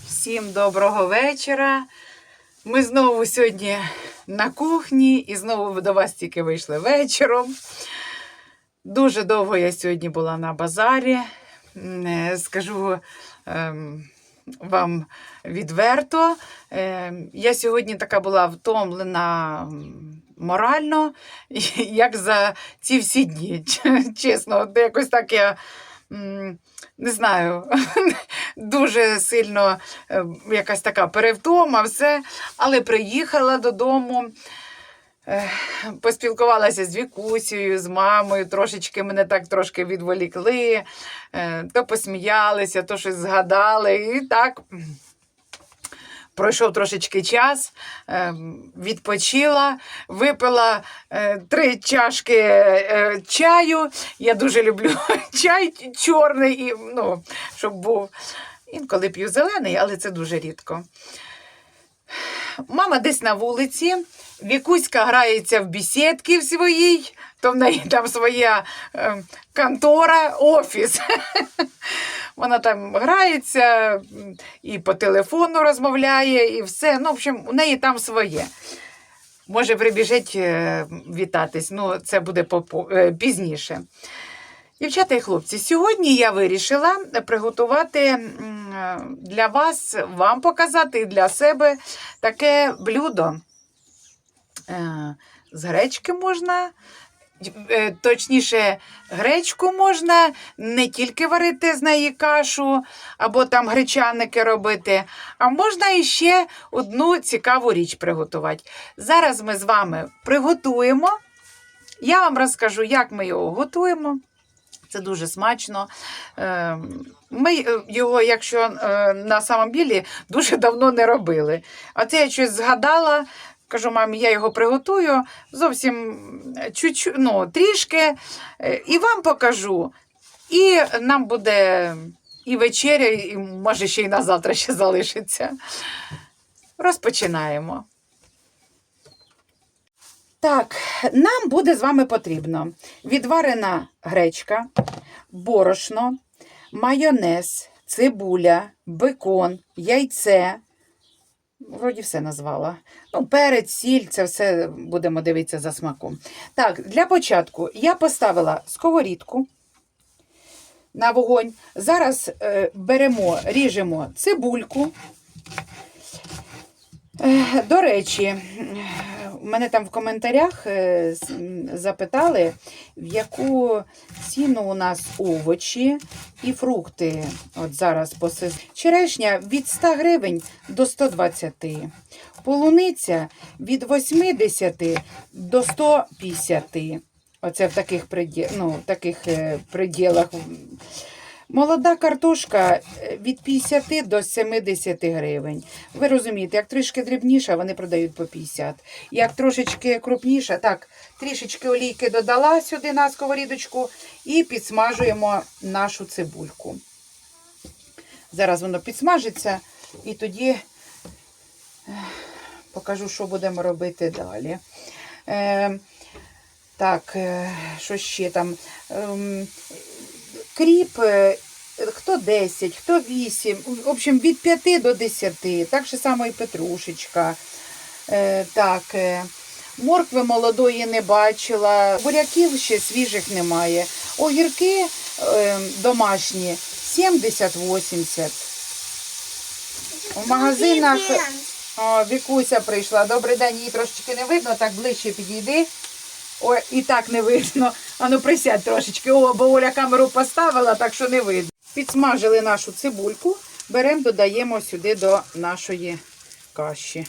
Всім доброго вечора. Ми знову сьогодні на кухні і знову до вас тільки вийшли вечором. Дуже довго я сьогодні була на базарі. Е, Скажу ем, вам відверто. Ем, Я сьогодні така була втомлена морально, як за ці всі дні. Чесно, якось так я. Не знаю, дуже сильно е, якась така перевтома, все. Але приїхала додому, е, поспілкувалася з Вікусією, з мамою, трошечки мене так трошки відволікли, е, то посміялися, то щось згадали. І так пройшов трошечки час, е, відпочила, випила е, три чашки е, чаю. Я дуже люблю чай чорний, і, ну, щоб був. Інколи п'ю зелений, але це дуже рідко. Mама десь на вулиці, Вікуська грається в бісідки в своїй, то в неї там своя контора, офіс. Вона там грається і по телефону розмовляє, і все. Ну, в общем, у неї там своє. Може, прибіжить е, вітатись, ну це буде е, пізніше. Дівчата і хлопці, сьогодні я вирішила приготувати для вас, вам показати і для себе таке блюдо. Е, З гречки можна, точніше, гречку можна не тільки варити з неї кашу або там гречаники робити, а можна іще одну цікаву річ приготувати. Зараз ми з вами приготуємо. Я вам розкажу, як ми його готуємо. Це дуже смачно. Е, Ми е, його, якщо е, на самом білі, дуже давно не робили. А це я щось згадала. Кажу, мамі, я його приготую зовсім чуть-чуть, ну, трішки, е, і вам покажу. І нам буде і вечеря, і може ще й на завтра ще залишиться. Розпочинаємо. Так, нам буде з вами потрібно відварена гречка, борошно, майонез, цибуля, бекон, яйце. Вроді все назвала. Ну, перець, сіль, це все будемо дивитися за смаком. Так, для початку я поставила сковорідку на вогонь. Зараз е, беремо, ріжемо цибульку. Е, До речі, мене там в коментарях е, запитали, в яку ціну у нас овочі і фрукти. От зараз по черешня від 100 гривень до 120. Полуниця від 80 до 150. Оце в таких, приді... ну, в таких е, приділах. Молода картошка е, від 50 до 70 гривень. Ви розумієте, як трішки дрібніша, вони продають по 50. Як трошечки крупніша, так, трішечки олійки додала сюди на сковорідочку і підсмажуємо нашу цибульку. Зараз воно підсмажиться і тоді е, покажу, що будемо робити далі. Е, так, е, що ще там? Ем, кріп, е, хто 10, хто 8, в общем, від 5 до 10, так же само і петрушечка. Е, так, е, моркви молодої не бачила, буряків ще свіжих немає. Огірки домашні 70-80. В магазинах о, Вікуся прийшла. Добрий день, її трошечки не видно, так ближче підійди. Ой, і так не видно. Ану присядь трошечки. О, бо Оля камеру поставила, так що не видно. Підсмажили нашу цибульку, беремо, додаємо сюди до нашої каші.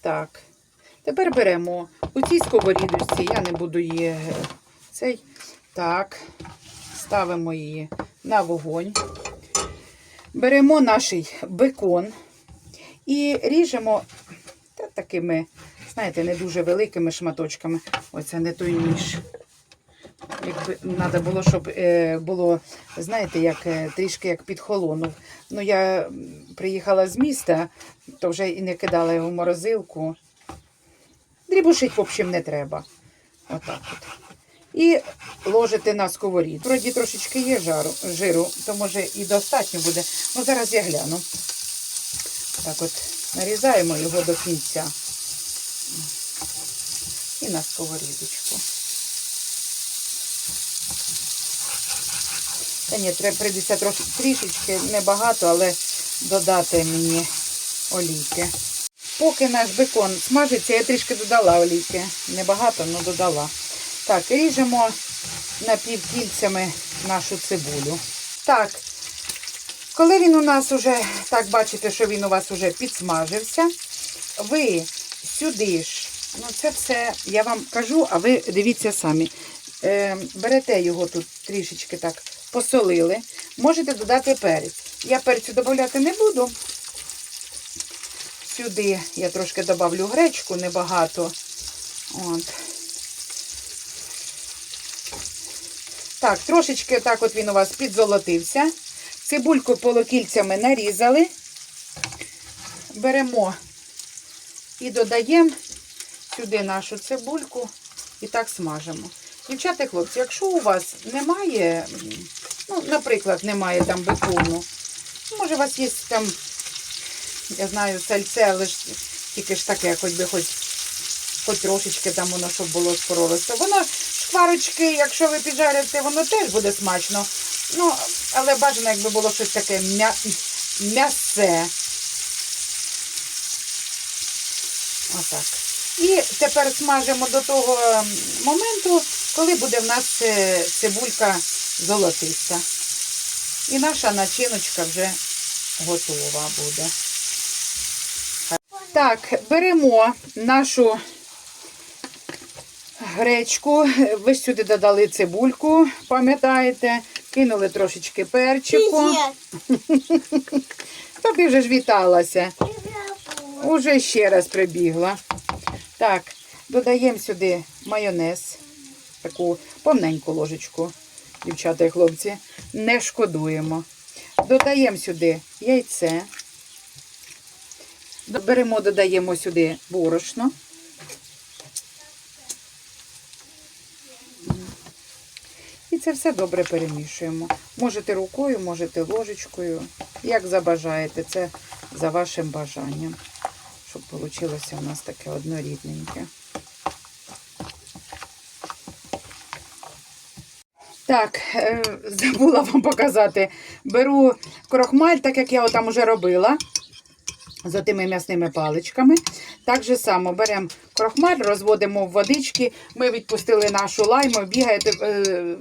Так. Тепер беремо у цій сковорідочці, я не буду її е, цей. Так, ставимо її на вогонь. Беремо наш бекон і ріжемо та такими, знаєте, не дуже великими шматочками. Оце не той ніж. Якби треба було, щоб е, було, знаєте, як е, трішки як підхолонув. Ну, я приїхала з міста, то вже і не кидала його в морозилку. Дрібушить, в общем, не треба. Отак от. І ложите на сковорідку. Вроді трошечки є жару, жиру, то може і достатньо буде. Ну, зараз я гляну. Так от нарізаємо його до кінця. І на сковорідочку. Та ні, треба прийдеться трошки трішечки, небагато, але додати мені олійки. Поки наш бекон смажиться, я трішки додала олійки. Небагато, але додала. Так, ріжемо напівкільцями нашу цибулю. Так, коли він у нас уже, так бачите, що він у вас уже підсмажився, ви сюди ж, ну це все я вам кажу, а ви дивіться самі. Е, берете його тут трішечки так посолили. Можете додати перець. Я перцю додати не буду. Сюди я трошки добавлю гречку, небагато. От. Так, трошечки так от він у вас підзолотився. Цибульку полокільцями нарізали. Беремо і додаємо сюди нашу цибульку і так смажимо. Дівчата, і хлопці, якщо у вас немає, ну, наприклад, немає там бекону, може у вас є там, я знаю, сальце, але ж тільки ж таке, хоч би хоч, хоч трошечки там воно, щоб було з. Воно шкварочки, якщо ви піджарите, воно теж буде смачно. Ну, але бажано, якби було щось таке м'я... м'ясе. Отак. І тепер смажимо до того моменту, коли буде в нас е, цибулька золотиста. І наша начиночка вже готова буде. Так, беремо нашу гречку. Ви сюди додали цибульку, пам'ятаєте? Кинули трошечки перчику. Тобі вже ж віталася. Уже ще раз прибігла. Так, додаємо сюди майонез, таку повненьку ложечку, дівчата і хлопці. Не шкодуємо. Додаємо сюди яйце. Беремо, додаємо сюди борошно. І це все добре перемішуємо. Можете рукою, можете ложечкою, як забажаєте. Це за вашим бажанням, щоб вийшло у нас таке однорідненьке. Так, е, забула вам показати. Беру крохмаль, так як я отам уже робила. За тими м'ясними паличками. Так же само беремо крохмаль, розводимо в водички. Ми відпустили нашу лайму, бігаєте е,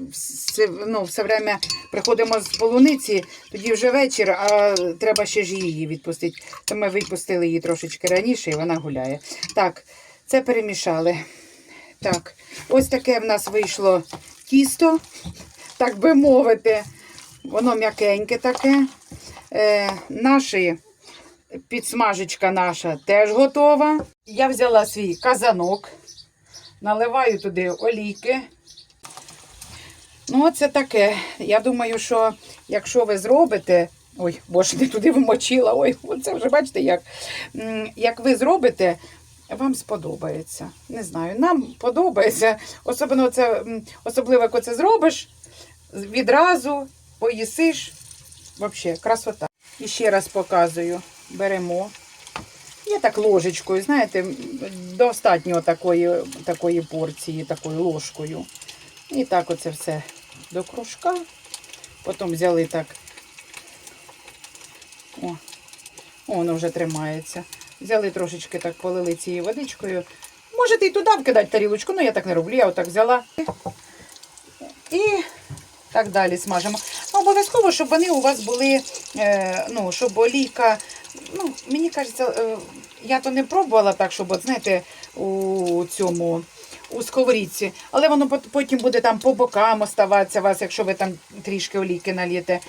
ну, все время приходимо з полуниці, тоді вже вечір, а треба ще ж її відпустити. То ми відпустили її трошечки раніше і вона гуляє. Так, це перемішали. Так, ось таке в нас вийшло тісто, так би мовити. Воно м'якеньке таке. Е, наші підсмажечка наша теж готова. Я взяла свій казанок, наливаю туди олійки. Ну, це таке. Я думаю, що якщо ви зробите. Ой, боже, не туди вмочила. Ой, це вже бачите, як. Як ви зробите, вам сподобається. Не знаю, нам подобається. Особливо, це, особливо, як це зробиш, відразу поїсиш. Взагалі, красота. І ще раз показую. Беремо. Я так ложечкою, знаєте, достатньо такої, такої порції, такою ложкою. І так оце все до кружка. Потім взяли так. О, о, воно вже тримається. Взяли трошечки так, полили цією водичкою. Можете і туди вкидати тарілочку, ну я так не роблю, я отак взяла. І так далі смажимо. Обов'язково, щоб вони у вас були, е, ну, щоб олійка, ну, мені кажеться, е, я то не пробувала так, щоб, знаєте, у цьому, у сковорідці, але воно потім буде там по бокам оставатися вас, якщо ви там трішки олійки налієте.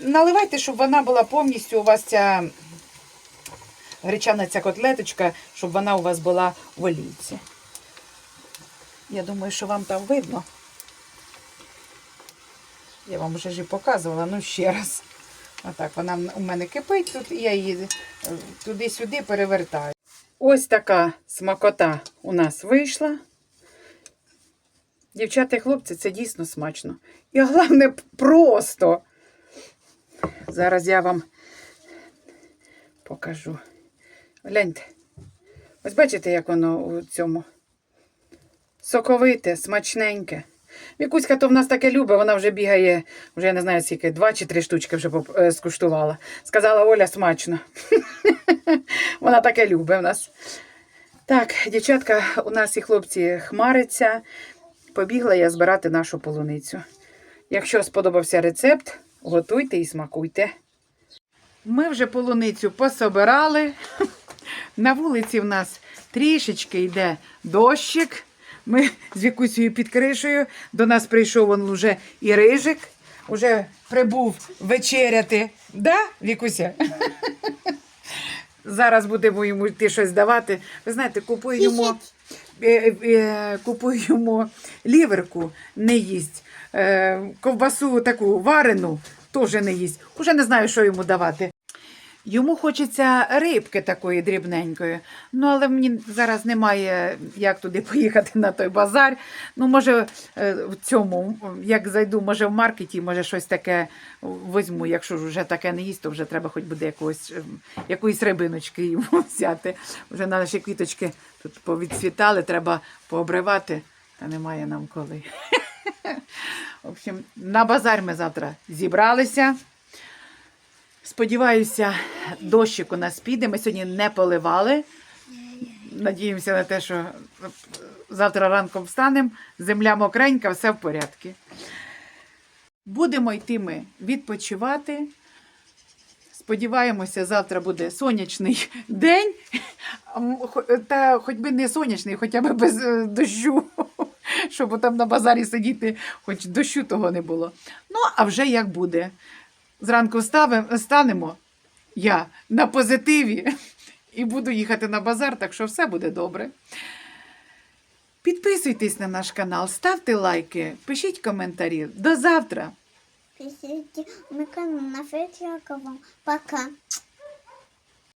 Наливайте, щоб вона була повністю у вас ця гречана ця котлеточка, щоб вона у вас була в олійці. Я думаю, що вам там видно. Я вам вже ж і показувала, ну ще раз. Отак, вона у мене кипить тут, і я її е, туди-сюди перевертаю. Ось така смакота у нас вийшла. Дівчата і хлопці, це дійсно смачно. І головне, просто. Зараз я вам покажу. Гляньте. Ось бачите, як воно у цьому. Соковите, смачненьке. Вікуська то в нас таке любить, вона вже бігає, вже я не знаю скільки, два чи три штучки вже е, скуштувала. Сказала Оля смачно. вона таке любить в нас. Так, дівчатка, у нас і хлопці хмариться. Побігла я збирати нашу полуницю. Якщо сподобався рецепт, готуйте і смакуйте. Ми вже полуницю пособирали. На вулиці в нас трішечки йде дощик. Ми з Вікусею під кришею. До нас прийшов он уже і рижик. Уже прибув вечеряти. Да, Вікуся? Зараз будемо йому йти щось давати. Ви знаєте, купуємо, е, е, купуємо ліверку, не їсть. Е, ковбасу таку варену теж не їсть. Уже не знаю, що йому давати. Йому хочеться рибки такої дрібненької. Ну, але мені зараз немає як туди поїхати на той базар. Ну, може, е, в цьому, як зайду, може, в маркеті, може, щось таке візьму. Якщо ж вже таке не їсть, то вже треба хоч буде якогось, ем, якоїсь рибиночки йому взяти. Вже наші квіточки тут повідцвітали, треба пообривати, та немає нам коли. В общем, на базар ми завтра зібралися. Сподіваюся, дощик у нас піде. Ми сьогодні не поливали. Надіємося на те, що завтра ранком встанемо, земля мокренька, все в порядку. Будемо йти ми відпочивати. Сподіваємося, завтра буде сонячний день. Та хоч би не сонячний, хоча б без е, дощу, щоб там на базарі сидіти, хоч дощу того не було. Ну, а вже як буде. Зранку станемо я на позитиві і буду їхати на базар, так що все буде добре. Підписуйтесь на наш канал, ставте лайки, пишіть коментарі. До завтра! Пишіть на канал на Фетчаковом. Пока.